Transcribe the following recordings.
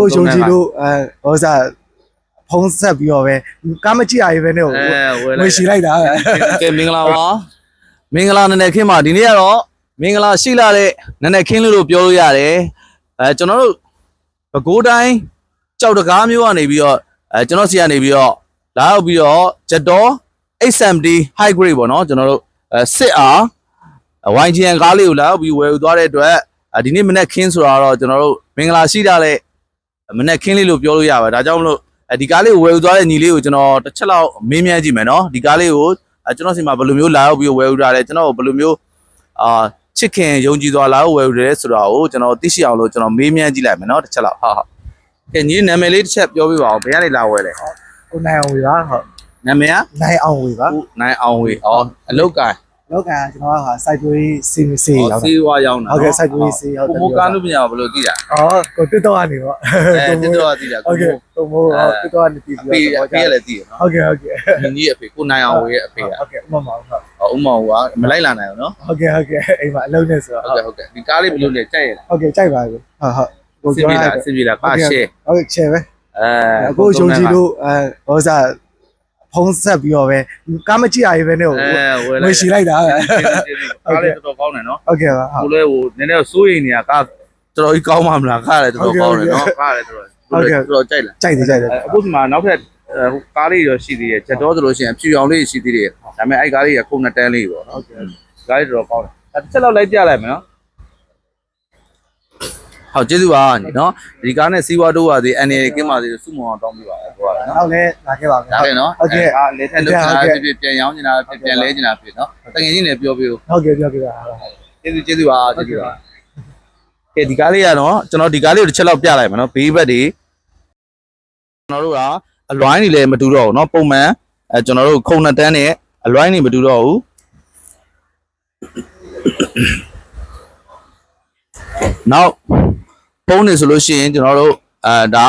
ကိုယုံကြည်လို့အဲဟောစားဖုံးဆက်ပြီးတော့ပဲကားမကြည့်ရရေးပဲနဲ့ကိုအဲဝယ်ငွေလိုက်ရှိလိုက်တာပဲကဲမင်္ဂလာပါမင်္ဂလာနည်းနည်းခင်းပါဒီနေ့ကတော့မင်္ဂလာရှိလာတဲ့နည်းနည်းခင်းလို့လို့ပြောလို့ရတယ်အဲကျွန်တော်တို့ပဲခူးတိုင်းကြောက်တကားမျိုးကနေပြီးတော့အဲကျွန်တော်စီကနေပြီးတော့လာရောက်ပြီးတော့ဂျက်တော်870 high grade ပေါ့နော်ကျွန်တော်တို့အဲစစ်အား YGN ကားလေးကိုလာရောက်ပြီးဝယ်ယူသွားတဲ့အတွက်အဲဒီနေ့မနေ့ခင်းဆိုတာတော့ကျွန်တော်တို့မင်္ဂလာရှိလာတဲ့ မနက်ခင်းလေးလို့ပြောလို့ရပါတယ်ဒါကြောင့်မလို့ဒီကားလေးကိုဝယ်ယူသွားတဲ့ညီလေးကိုကျွန်တော်တစ်ချက်လောက်မေးမြန်းကြည့်မယ်နော်ဒီကားလေးကိုကျွန်တော်စီမှာဘယ်လိုမျိုးလာရောက်ပြီးဝယ်ယူတာလဲကျွန်တော်ဘယ်လိုမျိုးအာချစ်ခင်ယုံကြည်သွားလာရောက်ဝယ်ယူတယ်ဆိုတာကိုကျွန်တော်သိရှိအောင်လို့ကျွန်တော်မေးမြန်းကြည့်လိုက်မယ်နော်တစ်ချက်လောက်ဟုတ်ဟုတ်ကဲညီနာမည်လေးတစ်ချက်ပြောပြပါဦးဘယ်ကနေလာဝယ်လဲဟုတ်ကိုနိုင်အောင်ဝေပါဟုတ်နာမည်ကနိုင်အောင်ဝေပါနိုင်အောင်ဝေအော်အလုတ်ကိုင်း လောက်ကကျွန်တော်ကဟာစိုက်ပျိုးရေးစီမစီရောက်တာစီးဝါရောက်တာဟုတ်ကဲ့စိုက်ပျိုးရေးစီးဟုတ်တယ်ကိုမိုးကားလို့ပြန်ဘယ်လိုသိတာအော်ကိုတက်တော့ကနေပေါ့အဲတက်တော့သိတာဟုတ်ကဲ့ကိုမိုးဟုတ်တက်တော့ကနေပြီးအဖေပြီးအတော့ဖေလည်းသိတယ်နော်ဟုတ်ကဲ့ဟုတ်ကဲ့ညီကြီးအဖေကိုနိုင်အောင်ဝေရဲ့အဖေကဟုတ်ကဲ့ဥမမောင်ဟုတ်ဥမောင်ကမလိုက်လာနိုင်ဘူးနော်ဟုတ်ကဲ့ဟုတ်ကဲ့အိမ်မှာအလုံးနဲ့ဆိုတော့ဟုတ်ကဲ့ဟုတ်ကဲ့ဒီကားလေးဘယ်လိုလဲကြိုက်ရလားဟုတ်ကဲ့ကြိုက်ပါပြီဟုတ်ဟုတ်ကိုစင်ပြောပြေရလားစင်ပြေလားကားရှယ်ဟုတ်ကဲ့ချဲပဲအဲအခုယုံကြည်လို့အဲဟောစား ဖုံးဆက်ပြီးတော့ပဲကားမကြည့်ရရေးပဲနဲ့ကိုအဲဝယ်ငွေလိုက်ရှိလိုက်တာပဲကားလေးတော်တော်ကောင်းတယ်နော်ဟုတ်ကဲ့ပါဟုတ်ကိုလည်းဟိုနည်းနည်းစိုးရိမ်နေတာကားတော်တော်ကြီးကောင်းမှမလားကားလည်းတော်တော်ကောင်းတယ်နော်ကားလည်းတော်တော်တော်တော်ကြိုက်လားကြိုက်တယ်ကြိုက်တယ်အခုဒီမှာနောက်ထပ်ကားလေးရောရှိသေးတယ်ချက်တော်ဆိုလို့ရှိရင်အဖြူရောင်လေးရှိသေးတယ်ဒါပေမဲ့အဲ့ကားလေးကခုနှစ်တန်းလေးပေါ့နော်ဟုတ်ကဲ့ကားလေးတော်တော်ကောင်းတယ်အဲ့တစ်ချက်လောက်လိုက်ပြလိုက်မယ်နော် ဟုတ်ကျေးဇူးပါနေနော်ဒီကားနဲ့စီးပွားတိုးပါသေးအနေနဲ့ကင်းပါသေးစုမအောင်တောင်းပေးပါရဟုတ်ပါလားဟုတ်ကဲ့ဒါခဲ့ပါဗျာဒါခဲ့နော်ဟုတ်ကဲ့အာလေတက်လုပ်ချင်တာဖြစ်ဖြစ်ပြန်ရောင်းချင်တာဖြစ်ပြန်လဲချင်တာဖြစ်နော်တကယ်ကြီးလည်းပြောပြဟုတ်ဟုတ်ကဲ့ပြောပြပါကျေးဇူးကျေးဇူးပါကျေးဇူးပါကဲဒီကားလေးကတော့ကျွန်တော်ဒီကားလေးကိုတစ်ချက်လောက်ပြလိုက်မယ်နော်ဘေးဘက်တွေကျွန်တော်တို့ကအလွိုင်းတွေလည်းမတူတော့ဘူးနော်ပုံမှန်အဲကျွန်တော်တို့ခုံနှစ်တန်းနဲ့အလွိုင်းတွေမတူတော့ဘူးနောက် ပုံးနေဆိုလို့ရှိရင်ကျွန်တော်တို့အဲဒါ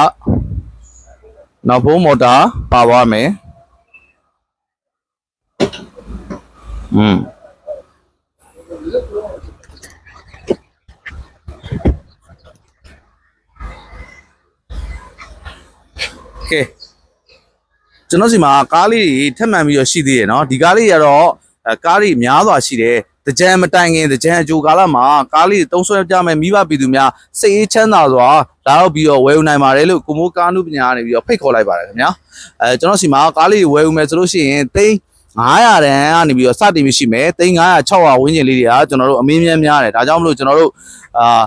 နောက်ဘုံမော်တာပါသွားမယ်อืม ကဲကျွန်တော်စီမှာကားလေးတွေထက်မှန်ပြီးတော့ရှိသေးတယ်เนาะဒီကားလေးတွေကတော့အဲကားတွေများစွာရှိတယ် တကြံမတိုင်ခင်တကြံအကြိုကာလမှာကားလေးတွေတုံးဆွဲကြမယ်မိဘပြည်သူများစိတ်အေးချမ်းသာစွာလာတော့ပြီးတော့ဝယ်ယူနိုင်ပါတယ်လို့ကိုမိုးကားနုပညာကနေပြီးတော့ဖိတ်ခေါ်လိုက်ပါတယ်ခင်ဗျာအဲကျွန်တော်စီမှာကားလေးတွေဝယ်ယူမယ်ဆိုလို့ရှိရင်သိန်း900တန်းကနေပြီးတော့စတင်ပြီးရှိမယ်သိန်း900 600ဝန်းကျင်လေးတွေကကျွန်တော်တို့အမင်းများများတယ်ဒါကြောင့်မလို့ကျွန်တော်တို့အာ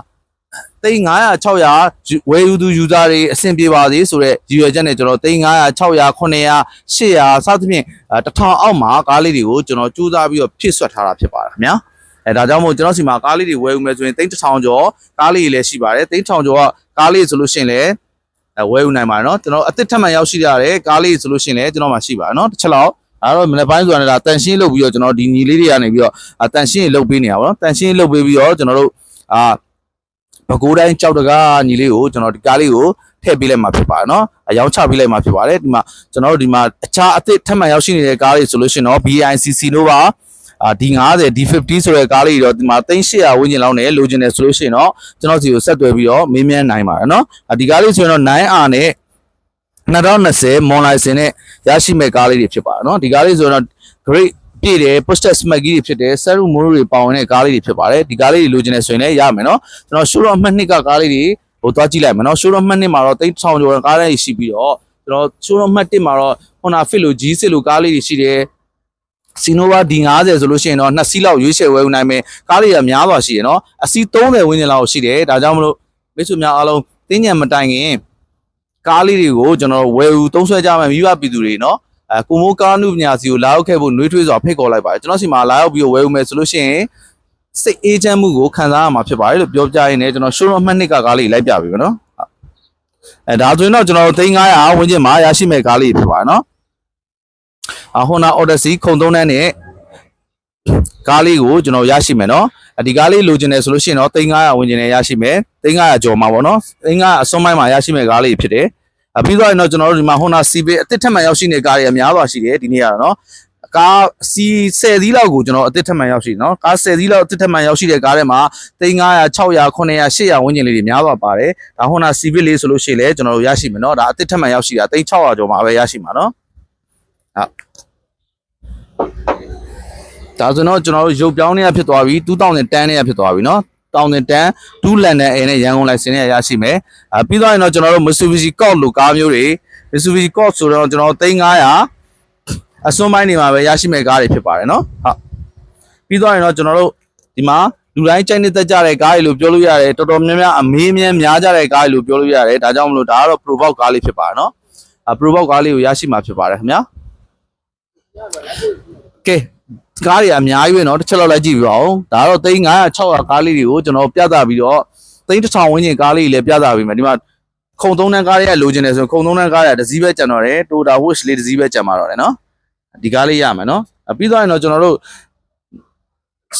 သိန်း900 600ဝယ်ယူသူယူသားတွေအဆင်ပြေပါစေဆိုတော့ရည်ရွယ်ချက်နဲ့ကျွန်တော်သိန်း900 600 900 800စသဖြင့်1000အောက်မှာကားလေးတွေကိုကျွန်တော်ကြိုးစားပြီးတော့ဖြည့်ဆွတ်ထားတာဖြစ်ပါတယ်ခင်ဗျာအဲဒါကြောင့်မို့ကျွန်တော်စီမှာကားလေးတွေဝယ်ယူမယ်ဆိုရင်သိန်း1000ကျော်ကားလေးတွေလည်းရှိပါတယ်သိန်း1000ကျော်ကကားလေးဆိုလို့ရှိရင်လည်းအဲဝယ်ယူနိုင်ပါတယ်เนาะကျွန်တော်အစ်စ်ထက်မှန်ရောက်ရှိရတယ်ကားလေးဆိုလို့ရှိရင်လည်းကျွန်တော်မှရှိပါတယ်เนาะတစ်ချက်လောက်အဲ့တော့မနေ့ပိုင်းဆိုတာလည်းတန်ရှင်းလုပ်ပြီးတော့ကျွန်တော်ဒီညီလေးတွေကနေပြီးတော့တန်ရှင်းလုပ်ပေးနေတာပေါ့နော်တန်ရှင်းလုပ်ပေးပြီးတော့ကျွန်တော်တို့အာ ဘကိုးတိုင်းကြောက်တကားညီလေးကိုကျွန်တော်ဒီကားလေးကိုထည့်ပေးလိုက်မှာဖြစ်ပါတယ်နော်အယောင်ချပေးလိုက်မှာဖြစ်ပါတယ်ဒီမှာကျွန်တော်တို့ဒီမှာအခြားအသစ်ထပ်မံရောက်ရှိနေတဲ့ကားလေးဆိုလို့ရှိရင်တော့ BICC တို့ပါအာ D50 D50 ဆိုတဲ့ကားလေးတွေတော့ဒီမှာ3800ဝန်းကျင်လောက်နဲ့လိုချင်တယ်ဆိုလို့ရှိရင်တော့ကျွန်တော်စီကိုဆက်သွယ်ပြီးတော့မေးမြန်းနိုင်ပါတယ်နော်အာဒီကားလေးဆိုရင်တော့ 9R နဲ့2020 mon license နဲ့ရရှိမဲ့ကားလေးတွေဖြစ်ပါတယ်နော်ဒီကားလေးဆိုရင်တော့ great ပြည့်တယ် poster smart ကြီးတွေဖြစ်တယ် set room motor တွေပါဝင်တဲ့ကားလေးတွေဖြစ်ပါတယ်ဒီကားလေးတွေလိုချင်တယ်ဆိုရင်လည်းရမယ်နော်ကျွန်တော် showroom အမှတ်2ကကားလေးတွေဟိုသွားကြည့်လိုက်မယ်နော် showroom အမှတ်2မှာတော့တိတ်ဆောင်ကျော်ကားလေးတွေရှိပြီးတော့ကျွန်တော် showroom အမှတ်1မှာတော့ Honda Fit လို့ G စစ်လို့ကားလေးတွေရှိတယ်စီနိုဗာ D50 ဆိုလို့ရှိရင်တော့နှစ်စီးလောက်ရွေးချယ်ဝယ်ယူနိုင်မယ်ကားတွေကများစွာရှိရနော်အစီး30ဝန်းကျင်လောက်ရှိတယ်ဒါကြောင့်မလို့မိတ်ဆွေများအားလုံးတင်းညံမတိုင်ခင်ကားလေးတွေကိုကျွန်တော်ဝယ်ယူသုံးဆွဲကြမယ်မိဘပြည်သူတွေနော် အဲကိုမိုးကားနုပညာစီကိုလာရောက်ခဲ့ဖို့နှွေးထွေးစွာဖိတ်ခေါ်လိုက်ပါတယ်ကျွန်တော်စီမှာလာရောက်ပြီးတော့ဝယ်ယူမယ်ဆိုလို့ရှိရင်စိတ်အေးချမ်းမှုကိုခံစားရမှာဖြစ်ပါတယ်လို့ပြောပြရင်းနဲ့ကျွန်တော် showroom အမှတ်2ကကားလေးလိုက်ပြပြီပဲနော်အဲဒါဆိုရင်တော့ကျွန်တော်3900ဝန်းကျင်မှာရရှိမဲ့ကားလေးဖြစ်ပါတယ်နော်အ Honda Odyssey ခုံသုံးတန်းနဲ့ကားလေးကိုကျွန်တော်ရရှိမယ်နော်အဒီကားလေးလိုချင်တယ်ဆိုလို့ရှိရင်တော့3900ဝန်းကျင်နဲ့ရရှိမယ်3900ကျော်မှာပေါ့နော်3900အစွန်းပိုင်းမှာရရှိမဲ့ကားလေးဖြစ်တယ်အ ပြီးတော့ရင်တော့ကျွန်တော်တို့ဒီမှာ Honda Civic အသစ်ထက်မှန်ရောက်ရှိနေတဲ့ကားတွေအများစွာရှိတယ်ဒီနေ့ကတော့နော်ကားစီ10စီးလောက်ကိုကျွန်တော်အသစ်ထပ်မှန်ရောက်ရှိတယ်နော်ကား10စီးလောက်အသစ်ထပ်မှန်ရောက်ရှိတဲ့ကားထဲမှာ3900 600 900 800ဝန်းကျင်လေးတွေများသွားပါတယ်ဒါ Honda Civic လေးဆိုလို့ရှိရင်လည်းကျွန်တော်တို့ရရှိမယ်နော်ဒါအသစ်ထပ်မှန်ရောက်ရှိတာ3600ကျော်မှာပဲရရှိမှာနော်ဟုတ်ဒါဆိုတော့ကျွန်တော်တို့ရုပ်ပြောင်းနေရဖြစ်သွားပြီ2010နဲ့ရဖြစ်သွားပြီ နော်1010 2 London A နဲ့ရန်ကုန်လိုင်စင်နဲ့ရရှိမယ်အဲပြီးတော့ရင်တော့ကျွန်တော်တို့ Mitsubishi Colt လိုကားမျိုးတွေ Mitsubishi Colt ဆိုတော့ကျွန်တော်တို့3500အစွန်းပိုင်းနေမှာပဲရရှိမဲ့ကားတွေဖြစ်ပါတယ်နော်ဟုတ်ပြီးတော့ရင်တော့ကျွန်တော်တို့ဒီမှာလူတိုင်းကြိုက်နေတဲ့ကြတဲ့ကားတွေလို့ပြောလို့ရတယ်တော်တော်များများအမေးမြန်းများကြတဲ့ကားတွေလို့ပြောလို့ရတယ်ဒါကြောင့်မလို့ဒါကတော့ Probox ကားလေးဖြစ်ပါတယ်နော်အဲ Probox ကားလေးကိုရရှိမှာဖြစ်ပါတယ်ခင်ဗျာကဲ ကားတွေအများကြီးပဲเนาะတစ်ချက်လောက်လိုက်ကြည့်ပြပါဦးဒါကတော့3500 600ကားလေးတွေကိုကျွန်တော်ပြသပြီးတော့3000ဝန်းကျင်ကားလေးတွေလည်းပြသပြီးမယ်ဒီမှာခုံသုံးတန်းကားတွေကလိုချင်တယ်ဆိုရင်ခုံသုံးတန်းကားတွေကတစ်စီးပဲကျန်တော့တယ် Toyota Wish လေးတစ်စီးပဲကျန်มาတော့တယ်เนาะဒီကားလေးရမယ်เนาะပြီးတော့ရင်တော့ကျွန်တော်တို့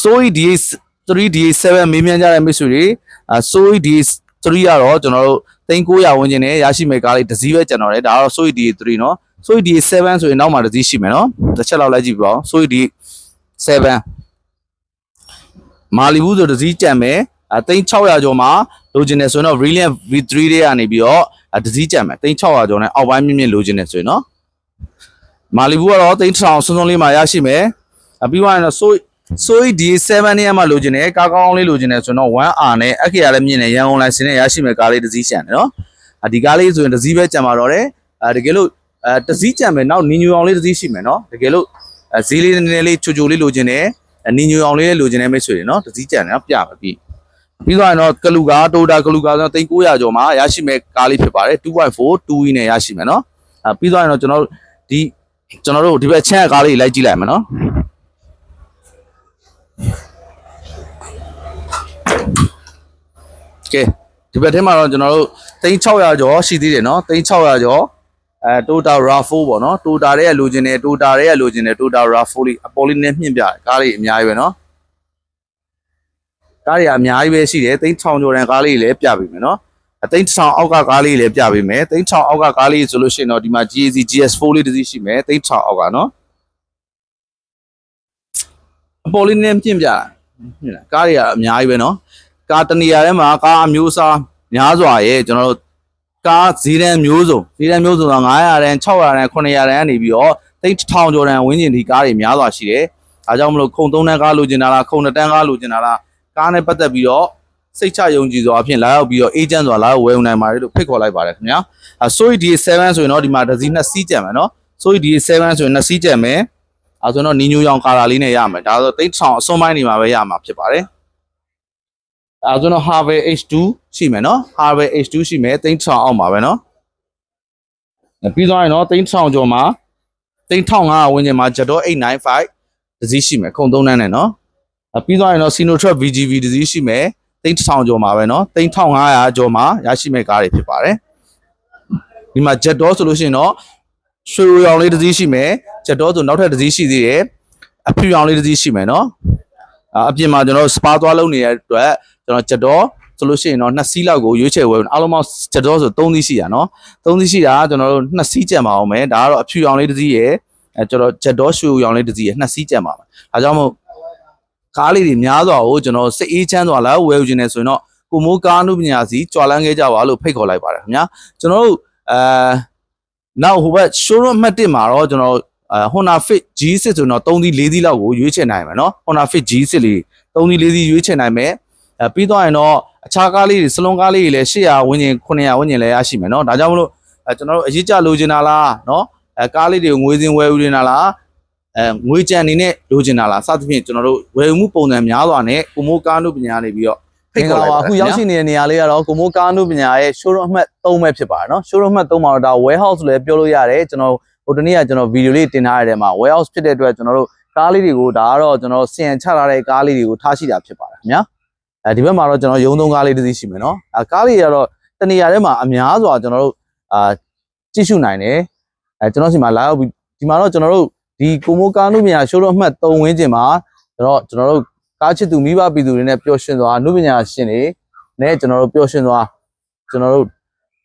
Zoe DS3 DS7 မေးမြန်းကြတဲ့မိတ်ဆွေတွေအဲ Zoe DS3 ကတော့ကျွန်တော်တို့3900ဝန်းကျင်နဲ့ရရှိမဲ့ကားလေးတစ်စီးပဲကျန်တော့တယ်ဒါကတော့ Zoe DS3 เนาะ Zoe DS7 ဆိုရင်နောက်မှတစ်စီးရှိမယ်เนาะတစ်ချက်လောက်လိုက်ကြည့်ပြပါဦး Zoe DS7 မာလီဘူးဆိုတစ်စီးကြံမယ်အဲ3600ကျော်မှာလိုချင်တယ်ဆိုရင်တော့ Brilliant V3 တွေကနေပြီးတော့အဲတစ်စီးကြံမယ်3600ကျော်နဲ့အောက်ပိုင်းမြင့်မြင့်လိုချင်တယ်ဆိုရင်နော်မာလီဘူးကတော့3000စွန်းစွန်းလေးမှာရရှိမယ်အပြီးသွားရင်တော့ Zoe Zoe D7 နဲ့မှလိုချင်တယ်ကားကောင်းလေးလိုချင်တယ်ဆိုရင်တော့ 1R နဲ့အခရာလည်းမြင့်နေရန်ကုန်လိုင်စင်နဲ့ရရှိမယ်ကားလေးတစ်စီးရှန်တယ်နော်အဒီကားလေးဆိုရင်တစ်စီးပဲကြံပါတော့တယ်အဲတကယ်လို့အဲတစ်စီးကြံမယ်နောက်နီညူအောင်လေးတစ်စီးရှိမယ်နော်တကယ်လို့အဲ ဈေးလေးနည်းနည်းလေးချိုချိုလေးလိုချင်တယ်အနင်းညူအောင်လေးလိုချင်တဲ့မိတ်ဆွေတွေနော်တစည်းကြံနော်ပြပါပြီပြီးတော့ရင်တော့ကလူကာတိုတာကလူကာဆို3900ကျော်မှာရရှိမဲ့ကားလေးဖြစ်ပါတယ် 2.4 2 wheel နဲ့ရရှိမယ်နော်အဲပြီးတော့ရင်တော့ကျွန်တော်တို့ဒီကျွန်တော်တို့ဒီဘက်ချမ်းကားလေးလိုက်ကြည့်လိုက်မယ်နော်ကဲဒီဘက်ထဲမှာတော့ကျွန်တော်တို့3600ကျော်ရှိသေးတယ်နော်3600ကျော် အဲ Toyota RAV4 ပေါ့နော် Toyota ရဲ့လိုချင်တယ် Toyota ရဲ့လိုချင်တယ် Toyota RAV4 လေးအပေါ်လေးနဲ့မြင့်ပြတယ်ကားလေးအများကြီးပဲနော်ကားတွေအများကြီးပဲရှိတယ်3000ကျော်တန်ကားလေးလည်းပြပေးမယ်နော်အသိ1000အောက်ကကားလေးလည်းပြပေးမယ်3000အောက်ကကားလေးဆိုလို့ရှိရင်တော့ဒီမှာ GAC GS4 လေးတစ်စီးရှိမယ်3000အောက်ကနော်အပေါ်လေးနဲ့မြင့်ပြတယ်မြင့်လားကားတွေကအများကြီးပဲနော်ကားတနေရာထဲမှာကားအမျိုးအစားများစွာရဲ့ကျွန်တော်တို့ ကားဈေးတန်းမျိုးစုံဈေးတန်းမျိုးစုံက900တန်း600တန်း900တန်းကနေပြီးတော့တိတ်1000ကျော်တန်းဝင်းကျင်ဒီကားတွေများစွာရှိတယ်။အားကြောင့်မလို့ခုံ3တန်းကားလိုချင်တာလားခုံ2တန်းကားလိုချင်တာလားကားနဲ့ပတ်သက်ပြီးတော့စိတ်ချယုံကြည်စွာအဖြစ်လာရောက်ပြီးတော့ agent ဆိုတာလာရောက်ဝယ်ယူနိုင်ပါတယ်လို့ဖိတ်ခေါ်လိုက်ပါတယ်ခင်ဗျာ။အဲ Soy D7 ဆိုရင်တော့ဒီမှာတစ်စီးနှစ်စီးကြံမယ်နော်။ Soy D7 ဆိုရင်နှစ်စီးကြံမယ်။အဲဆိုတော့နီညိုရောင်ကာလာလေးနဲ့ရမယ်။ဒါဆိုတိတ်1000အစွန်းပိုင်းနေမှာပဲရမှာဖြစ်ပါတယ်။ အဲဆိုတော့ Harvey H2 ရှိမယ်နော်။ Harvey H2 ရှိမယ်တိတ်1000အောက်မှာပဲနော်။ပြီးသွားရင်တော့3000ကျော်မှာ3500ဝန်းကျင်မှာ Jador 895တစ်စီးရှိမယ်ခုံသုံးတန်းနဲ့နော်အပြီးသွားရင်တော့ Sinotruk VGV တစ်စီးရှိမယ်3000ကျော်မှာပဲနော်3500ကျော်မှာရရှိမဲ့ကားတွေဖြစ်ပါတယ်ဒီမှာ Jador ဆိုလို့ရှိရင်တော့ရွှေရောင်လေးတစ်စီးရှိမယ် Jador ဆိုနောက်ထပ်တစ်စီးရှိသေးတယ်အဖြူရောင်လေးတစ်စီးရှိမယ်နော်အအပြင်မှာကျွန်တော် spa သွားလုပ်နေတဲ့အတွက် ကျွန်တော် Jador ဆိုလို့ရှိရင်တော့နှစ်စီးလောက်ကိုရွေးချယ်ဝယ်အားလုံးပေါင်း Jador ဆို3စီးရှိတာနော်သုံးစီးရှိတာကကျွန်တော်တို့နှစ်စီးကြံပါအောင်မယ်ဒါကတော့အဖြူရောင်လေးတစ်စီးရယ်အဲကျွန်တော်ဂျက်တော်ရွှေရောင်လေးတစ်စီးရယ်နှစ်စီးကြံပါမယ်ဒါကြောင့်မို့ကားလေးတွေများစွာကိုကျွန်တော်စိတ်အေးချမ်းစွာလာဝယ်ယူခြင်းနဲ့ဆိုရင်တော့ကိုမိုးကားနုပညာစီကြွာလန်းခဲ့ကြပါလို့ဖိတ်ခေါ်လိုက်ပါတယ်ခင်ဗျာကျွန်တော်တို့အဲနောက်ဟိုဘက် showroom အမှတ်1မှာတော့ကျွန်တော်အဲ Honda Fit G6 ဆိုတော့3စီး4စီးလောက်ကိုရွေးချယ်နိုင်မယ်နော် Honda Fit G6 လေး3စီး4စီးရွေးချယ်နိုင်မယ် အဲပြီးတော့ရင်တော့အခြားကားလေးတွေစလုံးကားလေးတွေလည်း800ဝန်းကျင်900ဝန်းကျင်လည်းရရှိမယ်เนาะဒါကြောင့်မလို့အဲကျွန်တော်တို့အရေးကြလိုချင်တာလားเนาะအဲကားလေးတွေကိုငွေစင်ဝယ်ယူနေတာလားအဲငွေကြံအနေနဲ့လိုချင်တာလားစသဖြင့်ကျွန်တော်တို့ဝယ်ယူမှုပုံစံများစွာနဲ့ကိုမိုးကားနုပညာနေပြီးတော့ဖိတ်ခေါ်လိုက်ပါ အခုရောက်ရှိနေတဲ့နေရာလေးကတော့ကိုမိုးကားနုပညာရဲ့ showroom အမှတ်3ပဲဖြစ်ပါတယ်နော် showroom အမှတ်3မှာတော့ဒါ warehouse လည်းပြောလို့ရတယ်ကျွန်တော်ဟိုတနေ့ကကျွန်တော်ဗီဒီယိုလေးတင်ထားရတဲ့မှာ warehouse ဖြစ်တဲ့အတွက်ကျွန်တော်တို့ကားလေးတွေကိုဒါကတော့ကျွန်တော်စီယံချထားတဲ့ကားလေးတွေကိုထားရှိတာဖြစ်ပါတယ်ခင်ဗျာ အဲဒီဘက်မှာတော့ကျွန်တော်ရုံသုံးကားလေးတစ်စီးရှိမယ်နော်အဲကားလေးတွေကတော့တနေရာထဲမှာအများစွာကျွန်တော်တို့အာကြည့်ရှုနိုင်တယ်အဲကျွန်တော်စီမှာလာရောက်ပြီးဒီမှာတော့ကျွန်တော်တို့ဒီကိုမိုးကားနုပညာ showroom အမှတ်3ဝင်းကျင်မှာကျွန်တော်ကျွန်တော်တို့ကားချစ်သူမိဘပြည်သူတွေနဲ့ပျော်ရွှင်စွာနုပညာရှင်တွေနဲ့ကျွန်တော်တို့ပျော်ရွှင်သွားကျွန်တော်တို့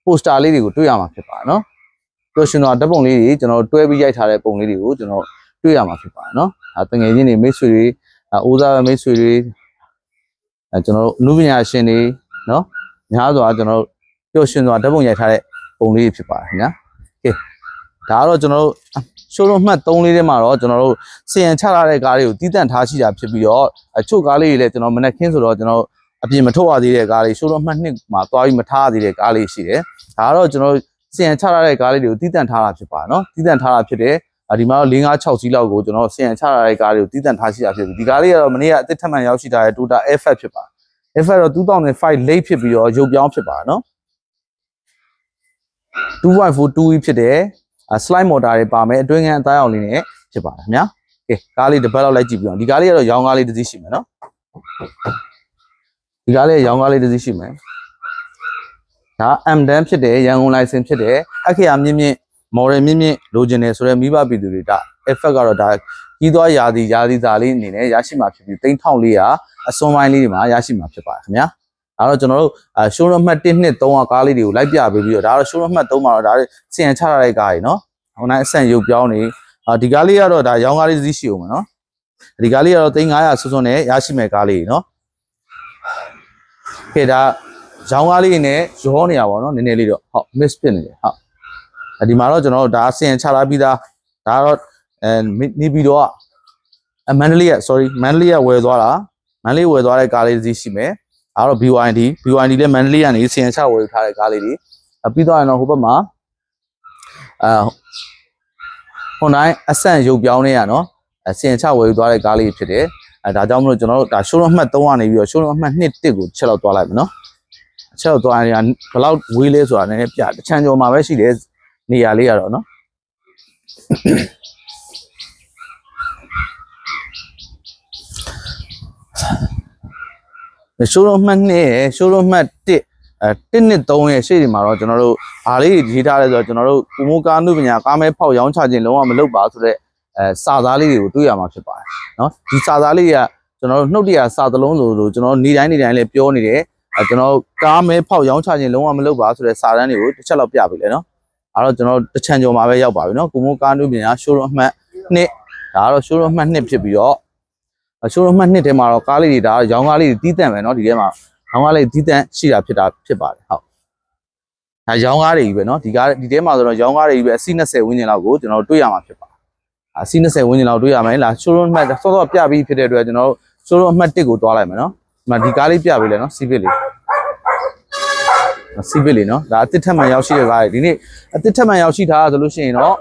ပိုစတာလေးတွေကိုတွေ့ရမှာဖြစ်ပါတယ်နော်ပျော်ရွှင်သွားဓာတ်ပုံလေးတွေကျွန်တော်တို့တွဲပြီးရိုက်ထားတဲ့ပုံလေးတွေကိုကျွန်တော်တွေ့ရမှာဖြစ်ပါတယ်နော်အဲတငယ်ချင်းတွေမိတ်ဆွေတွေအဲအိုးစားပဲမိတ်ဆွေတွေ အဲကျွန်တော်တို့အနုပညာရှင်တွေနော်များစွာကျွန်တော်တို့ပျော်ရွှင်စွာဓာတ်ပုံရိုက်ထားတဲ့ပုံလေးတွေဖြစ်ပါတယ်ခင်ဗျာကဲဒါကတော့ကျွန်တော်တို့ရှိုးလုံးမှတ်3လေးထဲမှာတော့ကျွန်တော်တို့စီရင်ချထားတဲ့ကားလေးကိုတီးတန့်ထားရှိတာဖြစ်ပြီးတော့အချို့ကားလေးတွေလည်းကျွန်တော်မနေ့ခင်းဆိုတော့ကျွန်တော်အပြင်မထုတ်ရသေးတဲ့ကားလေးရှိုးလုံးမှတ်2မှာသွားပြီးမထားရသေးတဲ့ကားလေးရှိတယ်ဒါကတော့ကျွန်တော်တို့စီရင်ချထားတဲ့ကားလေးတွေကိုတီးတန့်ထားတာဖြစ်ပါနော်တီးတန့်ထားတာဖြစ်တယ် အဒီမှာတော့4 5 6စီးလောက်ကိုကျွန်တော်ဆင်ရချရတဲ့ကားတွေကိုတည်တံ့ထားရှိတာဖြစ်ပြီဒီကားလေးကတော့မနေ့ကအသစ်ထပ်မံရောက်ရှိထားတဲ့ Toyota F-Fat ဖြစ်ပါ F-Fat တော့2005 late ဖြစ်ပြီးတော့ရုပ်ပြောင်းဖြစ်ပါနော်2.42ဖြစ်တယ်အ slide motor တွေပါမယ်အတွင်းခန်းအသားအောင်လေးနဲ့ဖြစ်ပါတယ်ခင်ဗျာကဲကားလေးတစ်ပတ်လောက်လိုက်ကြည့်ပြီးအောင်ဒီကားလေးကတော့ရောင်းကားလေးတစ်စီးရှိမယ်နော်ဒီကားလေးရောင်းကားလေးတစ်စီးရှိမယ်ဒါ M10 ဖြစ်တယ်ရန်ကုန် license ဖြစ်တယ်အခရာမြင့်မြင့် model မြင့်မြင့်လိုချင်တယ်ဆိုတော့မိဘပြည်သူတွေဒါ effect ကတော့ဒါကြီးသွားရာသီရာသီစာလေးအနေနဲ့ရရှိမှာဖြစ်ပြီး3400အစွန်ပိုင်းလေးတွေမှာရရှိမှာဖြစ်ပါတယ်ခင်ဗျာဒါတော့ကျွန်တော်တို့အဲ showroom မှတ်1နှစ်3ကားလေးတွေကိုလိုက်ပြပေးပြီးတော့ဒါတော့ showroom မှတ်3မှာတော့ဒါစီရင်ချရတဲ့ကားတွေနော်ဟိုနိုင်အဆန်ရုပ်ပြောင်းနေအာဒီကားလေးကတော့ဒါရောင်းကားလေးတစ်စီးရှိအောင်မယ်နော်ဒီကားလေးကတော့3500ဆွဆွနဲ့ရရှိမဲ့ကားလေးနော်ခေဒါရောင်းကားလေးနဲ့ရောနေရပါတော့နည်းနည်းလေးတော့ဟုတ် miss ဖြစ်နေတယ်ဟုတ်အ ဒီမှာတော့ကျွန်တော်တို့ဒါဆင်ချလာပြီးသားဒါကတော့အဲနေပြီးတော့အမန္တလေးက sorry မန္တလေးကဝယ်သွားတာမန္တလေးဝယ်သွားတဲ့ကားလေးတစ်စီးရှိမယ်ဒါတော့ BYD BYD လည်းမန္တလေးကနေဆင်ချဝယ်ထားတဲ့ကားလေးတွေအပြီးတော့ရင်တော့ဟိုဘက်မှာအဲဟိုနိုင်အဆန့်ရုပ်ပြောင်းနေရနော်အဆင်ချဝယ်သွားတဲ့ကားလေးဖြစ်တယ်အဲဒါကြောင့်မလို့ကျွန်တော်တို့ဒါ showroom အမှတ်3ကနေပြီးတော့ showroom အမှတ်1တစ်ကိုချက်လောက်သွားလိုက်မယ်နော်ချက်လောက်သွားရင်ဘယ်လောက်ဝေးလဲဆိုတာနည်းနည်းပြတချမ်းကျော်မှာပဲရှိတယ် နေရာလေးရတော့နော်ရှိုးရုံမှတ်2ရယ်ရှိုးရုံမှတ်1အဲ1နှစ်3ရဲ့ရှေ့ဒီမှာတော့ကျွန်တော်တို့အားလေးရေးထားလဲဆိုတော့ကျွန်တော်တို့ကုမိုကာနုပညာကားမဲဖောက်ရောင်းချခြင်းလုံးဝမလုပ်ပါဆိုတော့အဲစာသားလေးတွေကိုတွေ့ရမှာဖြစ်ပါတယ်နော်ဒီစာသားလေးကကျွန်တော်တို့နှုတ်တရစာသလုံးလိုလိုကျွန်တော်တို့နေတိုင်းနေတိုင်းလည်းပြောနေတယ်အဲကျွန်တော်တို့ကားမဲဖောက်ရောင်းချခြင်းလုံးဝမလုပ်ပါဆိုတဲ့စာတန်းတွေကိုတစ်ချက်လောက်ပြပေးလေနော် အဲ့တော့ကျွန်တော်တချန်ကျော်မှာပဲရောက်ပါပြီเนาะကုမိုကားနုပညာ showroom အမှတ်2ဒါကတော့ showroom အမှတ်2ဖြစ်ပြီးတော့ showroom အမှတ်2ထဲမှာတော့ကားလေးတွေဒါရောင်းကားလေးတွေတီးတန့်ပဲเนาะဒီထဲမှာရောင်းကားလေးတီးတန့်ရှိတာဖြစ်တာဖြစ်ပါတယ်ဟုတ်ဒါရောင်းကားတွေကြီးပဲเนาะဒီကားဒီထဲမှာဆိုတော့ရောင်းကားတွေကြီးပဲအစီ20ဝန်းကျင်လောက်ကိုကျွန်တော်တို့တွေ့ရမှာဖြစ်ပါတယ်အစီ20ဝန်းကျင်လောက်တွေ့ရမယ်လား showroom အမှတ်စောစောပြပြီးဖြစ်တဲ့အတွက်ကျွန်တော်တို့ showroom အမှတ်1ကိုတွားလိုက်မယ်เนาะဒီမှာဒီကားလေးပြပေးလဲเนาะစီးပစ်လေး စီဗစ်လေးနော်ဒါအစ်စ်ထက်မှန်ရောက်ရှိတဲ့ကားတွေဒီနေ့အစ်စ်ထက်မှန်ရောက်ရှိတာဆိုလို့ရှိရင်တော့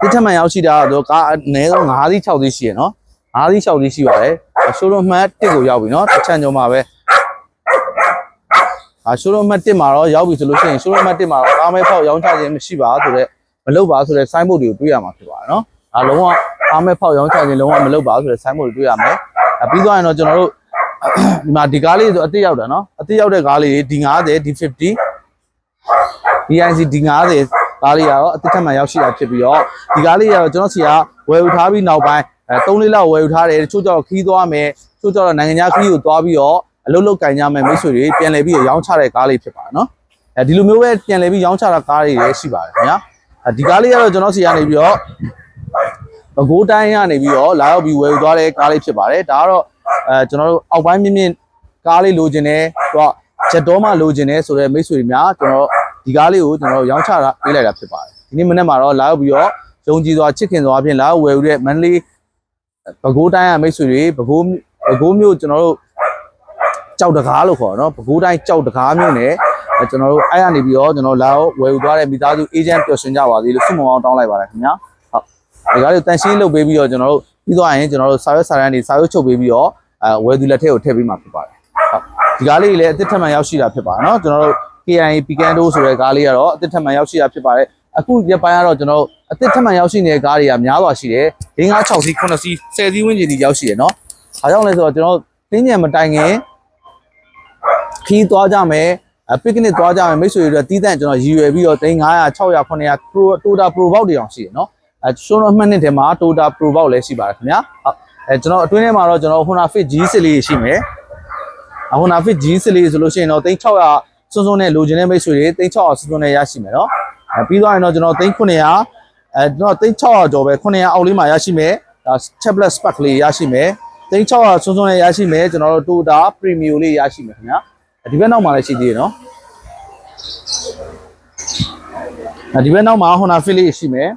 အစ်စ်ထက်မှန်ရောက်ရှိတာတော့ကားအနည်းဆုံး5စီး6စီးရှိရနော်5စီး6စီးရှိပါတယ်ရှိုးရုံမှတ်1ကိုရောက်ပြီနော်တစ်ချမ်းကျော်မှာပဲအာရှိုးရုံမှတ်1မှာတော့ရောက်ပြီဆိုလို့ရှိရင်ရှိုးရုံမှတ်1မှာတော့ကားမဲဖောက်ရောင်းချခြင်းမရှိပါဆိုတော့မလုပ်ပါဆိုတဲ့ sign board တွေကိုတွေ့ရမှာဖြစ်ပါတယ်နော်ဒါလုံးဝကားမဲဖောက်ရောင်းချခြင်းလုံးဝမလုပ်ပါဆိုတဲ့ sign board တွေတွေ့ရမယ်အပြီးသွားရင်တော့ကျွန်တော်တို့ ဒီမှာဒီကားလေးဆိုအစ်စ်ရောက်တာနော်အစ်စ်ရောက်တဲ့ကားလေးဒီ90 D50 DIC D90 ကားလေးကတော့အစ်စ်ထက်မှရောက်ရှိတာဖြစ်ပြီးတော့ဒီကားလေးကတော့ကျွန်တော်စီကဝယ်ယူထားပြီးနောက်ပိုင်းအဲ3လေးလောက်ဝယ်ယူထားတယ်တချို့ကျတော့ခီးသွားမယ်တချို့ကျတော့နိုင်ငံခြားခီးကိုသွားပြီးတော့အလုပ်လုပ်ကင်ကြမယ်မိတ်ဆွေတွေပြန်လည်ပြီးရောင်းချတဲ့ကားလေးဖြစ်ပါတယ်နော်အဲဒီလိုမျိုးပဲပြန်လည်ပြီးရောင်းချတာကားတွေလည်းရှိပါတယ်ခင်ဗျာအဲဒီကားလေးကတော့ကျွန်တော်စီကနေပြီးတော့ဘကိုးတိုင်းကနေပြီးတော့လာရောက်ပြီးဝယ်ယူသွားတဲ့ကားလေးဖြစ်ပါတယ်ဒါကတော့ အဲကျွန်တော်တို့အောက်ပိုင်းမြင့်မြင့်ကားလေးလိုချင်တယ်တော့ဂျက်တော်မှလိုချင်တယ်ဆိုတော့မိတ်ဆွေတွေများကျွန်တော်ဒီကားလေးကိုကျွန်တော်ရောင်းချတာပေးလိုက်တာဖြစ်ပါတယ်ဒီနေ့မနေ့မှာတော့လာရောက်ပြီးတော့ယုံကြည်စွာချစ်ခင်စွာဖြင့်လာရောက်ဝယ်ယူတဲ့မန္တလေးပဲခူးတိုင်းကမိတ်ဆွေတွေပဲခူးပဲခူးမြို့ကျွန်တော်တို့ကြောက်တကားလို့ခေါ်တော့ပဲခူးတိုင်းကြောက်တကားမြို့နယ်အဲကျွန်တော်တို့အဲ့ရနေပြီးတော့ကျွန်တော်လာရောက်ဝယ်ယူသွားတဲ့မိသားစုအေဂျင့်ပျော်ရွှင်ကြပါသေးလို့ဆုမအောင်တောင်းလိုက်ပါတယ်ခင်ဗျာဟုတ်ဒီကားလေးတန်ရှင်းလုပ်ပေးပြီးတော့ကျွန်တော်တို့ပြီးသွားရင်ကျွန်တော်တို့စာရွက်စာတမ်းတွေစာရွက်ချုပ်ပေးပြီးတော့ အဲဝယ်သူလက်ထက်ကိုထည့်ပေးမှာဖြစ်ပါတယ်ဟုတ်ဒီကားလေးလည်းအသစ်ထပ်မှန်ရောက်ရှိတာဖြစ်ပါတယ်เนาะကျွန်တော်တို့ KIA Picanto ဆိုတဲ့ကားလေးကတော့အသစ်ထပ်မှန်ရောက်ရှိတာဖြစ်ပါတယ်အခုရက်ပိုင်းကတော့ကျွန်တော်အသစ်ထပ်မှန်ရောက်ရှိနေတဲ့ကားတွေကများစွာရှိတယ်၄၅6စီး9စီး10စီးဝန်းကျင်ဒီရောက်ရှိတယ်เนาะဒါကြောင့်လဲဆိုတော့ကျွန်တော်တင်းညံမတိုင်ခင်ခီးသွားကြမယ်အပစ်ကနစ်သွားကြမယ်မိတ်ဆွေတွေတီးတန့်ကျွန်တော်ရည်ရွယ်ပြီးတော့3 500 600 900 Pro Toyota Pro Box တွေအောင်ရှိတယ်เนาะအဲရှုံးတော့အမှတ်နှစ်ထဲမှာ Toyota Pro Box လည်းရှိပါတယ်ခင်ဗျာဟုတ် အဲကျွန်တော်အတွင်းထဲမှာတော့ကျွန်တော် Honda Fit G စစ်လေးရှိမယ်အ Honda Fit G စစ်လေးဆိုလို့ရှိရင်တော့3600စွန်းစွန်းနဲ့လိုချင်တဲ့မိတ်ဆွေတွေ3600စွန်းစွန်းနဲ့ရရှိမယ်နော်အဲပြီးသွားရင်တော့ကျွန်တော်3900အဲကျွန်တော်3600ကျော်ပဲ900အောက်လေးမှာရရှိမယ်ဒါ tablet spark လေးရရှိမယ်3600စွန်းစွန်းနဲ့ရရှိမယ်ကျွန်တော်တို့ Toyota Premium လေးရရှိမယ်ခင်ဗျာဒီဘက်နောက်မှာလည်းရှိသေးတယ်နော်ဒီဘက်နောက်မှာ Honda Fit လေးရှိမယ်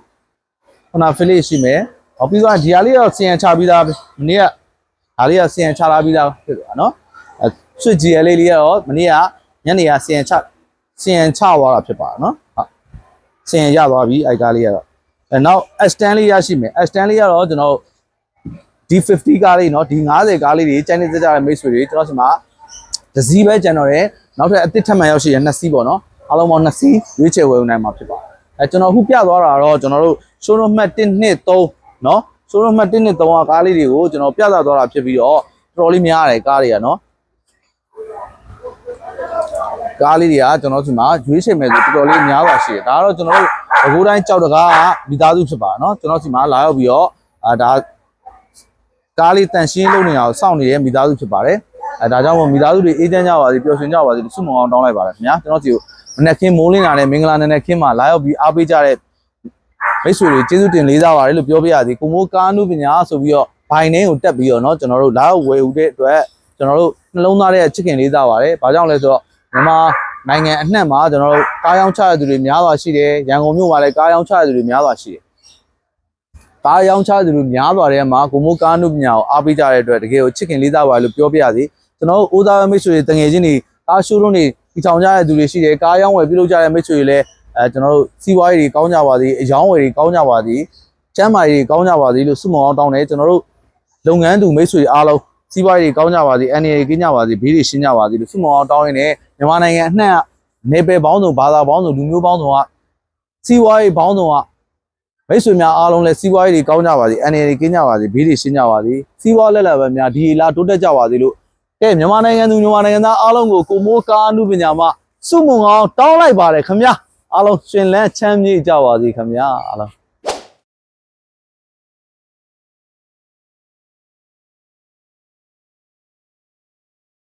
Honda Fit လေးရှိမယ်ော်ပြီးတော့ဒီဟာလေးတော့ဆင်ရချပြီးသားမနေ့ကဒါလေးကဆင်ရချလာပြီးသားဖြစ်သွားနော်ဆွစ်ဂျီအလေးလေးကတော့မနေ့ကညနေကဆင်ရချဆင်ရချသွားတာဖြစ်ပါနော်ဟုတ်ဆင်ရရသွားပြီအဲ့ကားလေးကတော့အဲနောက် S10 လေးရရှိမယ် S10 လေးကတော့ကျွန်တော်ဒီ50ကားလေးနော်ဒီ90ကားလေးတွေကျန်နေကြတဲ့မိတ်ဆွေတွေကျွန်တော်ဆီမှာဒစီပဲကျန်တော့တယ်နောက်ထပ်အစ်စ်ထပ်မှန်ရောက်ရှိရနှစ်စီးပေါ့နော်အားလုံးပေါင်းနှစ်စီးရွေးချယ်ဝယ်နိုင်မှာဖြစ်ပါတယ်အဲကျွန်တော်အခုပြသွားတာတော့ကျွန်တော်တို့ showroom map 1 2 3 နော်ဆိုတော့မှတ်1နဲ့3ကားလေးတွေကိုကျွန်တော်ပြသသွားတာဖြစ်ပြီးတော့တော်တော်လေးများရတယ်ကားတွေကနော်ကားလေးတွေကကျွန်တော်ဒီမှာရွေးချယ်မယ်ဆိုတော်တော်လေးများပါရှိတယ်ဒါကတော့ကျွန်တော်ဘကိုးတိုင်းကြောက်တကားကမိသားစုဖြစ်ပါနော်ကျွန်တော်ဒီမှာလာရောက်ပြီးတော့အာဒါကားလေးတန်ရှင်းလုပ်နေတာကိုစောင့်နေတဲ့မိသားစုဖြစ်ပါတယ်အဲဒါကြောင့်မို့မိသားစုတွေအေးချမ်းကြပါစေပျော်ရွှင်ကြပါစေဆုမွန်အောင်တောင်းလိုက်ပါတယ်ခင်ဗျာကျွန်တော်ဒီကိုမနက်ခင်းမိုးလင်းလာတဲ့မင်္ဂလာနံနက်ခင်းမှာလာရောက်ပြီးအားပေးကြတဲ့ မိတ်ဆွေတွေကျေးဇူးတင်လေးစားပါတယ်လို့ပြောပြရစီကိုမိုးကားနုပညာဆိုပြီးတော့ဘိုင်နှင်းကိုတက်ပြီးတော့เนาะကျွန်တော်တို့လာရောက်ဝယ်ဦးတဲ့အတွက်ကျွန်တော်တို့နှလုံးသားတဲ့ချစ်ခင်လေးစားပါတယ်ဘာကြောင့်လဲဆိုတော့မြန်မာနိုင်ငံအနှံ့မှာကျွန်တော်တို့ကားရောင်းချရတဲ့သူတွေများစွာရှိတယ်ရန်ကုန်မြို့မှာလည်းကားရောင်းချရတဲ့သူတွေများစွာရှိတယ် ကားရောင်းချသူတွေများသွားတဲ့မှာကိုမိုးကားနုပညာကိုအားပေးကြတဲ့အတွက်တကယ်ကိုချစ်ခင်လေးစားပါလို့ပြောပြရစီကျွန်တော်တို့အိုးသားမိတ်ဆွေတွေတငယ်ချင်းတွေကားရှိုးလုံးတွေဒီထောင်ကြတဲ့သူတွေရှိတယ်ကားရောင်းဝယ်ပြုလုပ်ကြတဲ့မိတ်ဆွေတွေလည်း အဲကျွန်တော်တို့စီးပွားရေးတွေကောင်းကြပါစေအယောင်းဝယ်တွေကောင်းကြပါစေကျမ်းမာရေးတွေကောင်းကြပါစေလို့ဆုမွန်အောင်တောင်းတယ်ကျွန်တော်တို့လုပ်ငန်းသူမိတ်ဆွေအားလုံးစီးပွားရေးတွေကောင်းကြပါစေအန်ရီကင်းကြပါစေဘေးတွေရှင်းကြပါစေလို့ဆုမွန်အောင်တောင်းရင်းနဲ့မြန်မာနိုင်ငံအနှံ့နေပယ်ပေါင်းစုံဘာသာပေါင်းစုံလူမျိုးပေါင်းစုံကစီးပွားရေးပေါင်းစုံကမိတ်ဆွေများအားလုံးလည်းစီးပွားရေးတွေကောင်းကြပါစေအန်ရည်ကင်းကြပါစေဘေးတွေရှင်းကြပါစေစီးပွားလက်လက်ပဲများဒီလာတိုးတက်ကြပါစေလို့ကဲမြန်မာနိုင်ငံသူမြန်မာနိုင်ငံသားအားလုံးကိုကိုမိုးကားအမှုပညာမှာစုမုံအောင်တောင်းလိုက်ပါတယ်ခင်ဗျာ အားလုံးရှင်လန်းချမ်းမြေ့ကြပါစေခင်ဗျာအားလုံး